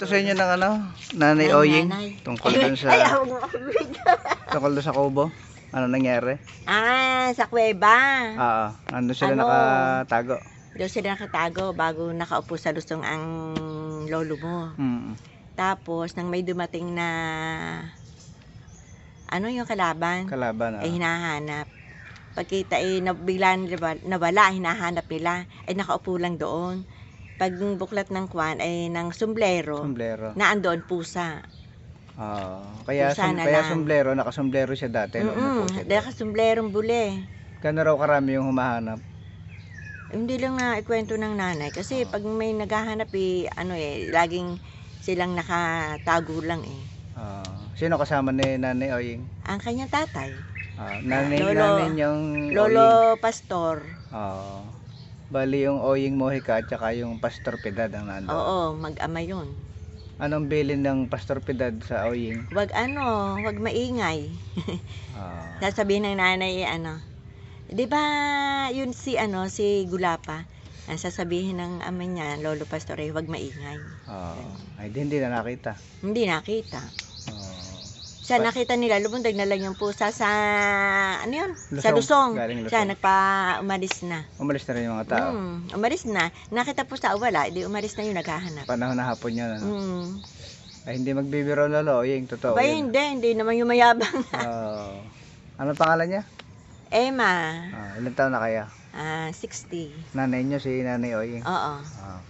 Ito sa inyo ng ano, Nanay Ay, Oying, tungkol dun sa, Ay, ako nga. tungkol dun sa kubo. Ano nangyari? ah, sa kuweba. Oo, nandun sila Ano? nakatago. Doon sila nakatago bago nakaupo sa lusong ang lolo mo. Hmm. Tapos, nang may dumating na ano yung kalaban, Kalaban. ay ah. hinahanap. Pagkita ay nabigla nila- nawala, hinahanap nila, ay nakaupo lang doon. Pag buklat ng kwan ay ng sombrero, Sombrero. na andoon pusa. Oo. kaya, Pusa sum, na kaya lang. sombrero, nakasombrero siya dati. noong Mm napusit. dahil ka sombrerong bule. Gano'n raw karami yung humahanap. Hindi lang na ikwento ng nanay. Kasi Ah. pag may naghahanap eh, ano eh, laging silang nakatago lang eh. Ah, sino kasama ni Nanay Oying? Ang kanyang tatay, Ah, nanay, Lolo. nanay niyang Oying. Lolo Pastor. Oo. Bali yung Oying Mojica at saka yung Pastor Piedad ang nando. Oo, mag-ama yun. Anong bilin ng Pastor Piedad sa Oying? Wag ano, wag maingay. Ah, Sasabihin ng nanay ano, di ba yun si ano, si Gulapa, ang sasabihin ng ama niya, Lolo Pastor, eh, wag maingay. ah, ay, di, hindi na nakita. Hindi nakita. Siya Pa- nakita nila, lumundag na lang yung pusa sa, ano yun? Sa Lusong. Lusong. Galing Lusong. Siya, nagpa, umalis na. umalis na rin yung mga tao. Mm, umalis na. Nakita po sa wala, di umalis na yung naghahanap. Panahon na hapon yun. Ano? Mm. Ay, hindi magbibiro lolo. Oying, totoo. Ba, yun. hindi, hindi naman yung mayabang. Ah, ano pangalan niya? Emma, Ah, ilan taon na kaya? ah 60. Nanay niyo si Nanay Oying. Oo. Ah,